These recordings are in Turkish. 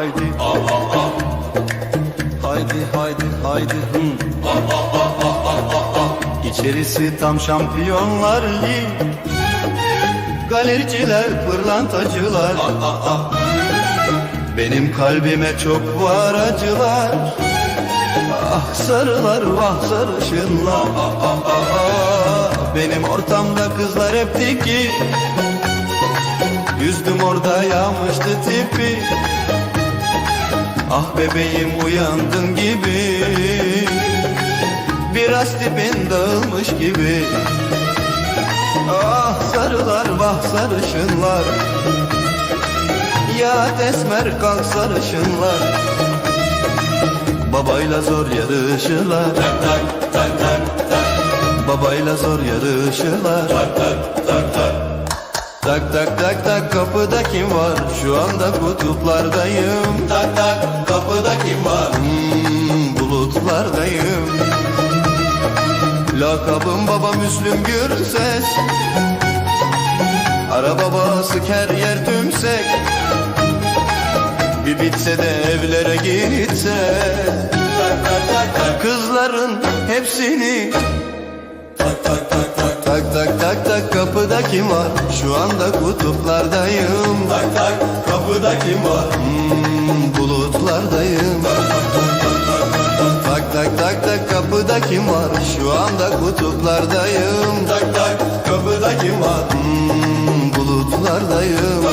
Haydi. Haydi haydi hı. İçerisi tam şampiyonlar ligi Galericiler, pırlantacılar. Benim kalbime çok var acılar. Ah sarılar vah sarışınlar. Benim ortamda kızlar hep diki Yüzdüm orada yağmıştı tipi Ah bebeğim uyandın gibi. Biraz tipin dağılmış gibi. Ah sarılar vah sarışınlar. Ya esmer kalk sarışınlar. Babayla zor yarışırlar Babayla zor yarışırlar Tak tak tak tak kapıda kim var? Şu anda kutuplardayım. Tak tak Lakabım baba Müslüm Gürses. Araba babası her yer tümsek. Bir bitse de evlere gitse. Kızların hepsini Tak tak tak tak tak tak tak tak kapıda kim var? Şu anda kutuplardayım. Tak tak kapıda kim var? Hmm, bulutlardayım kapıda kim var? Şu anda kutuplardayım Tak tak kapıda kim var? Hmm, bulutlardayım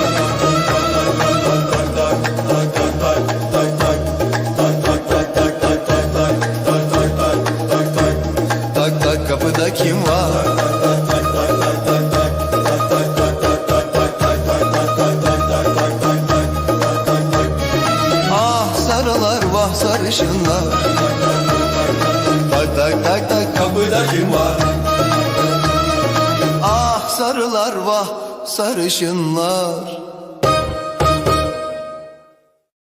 Tak tak kapıda kim var? Ah sarılar vah sarışınlar tak tak tak kapıda kim var? Ah sarılar vah sarışınlar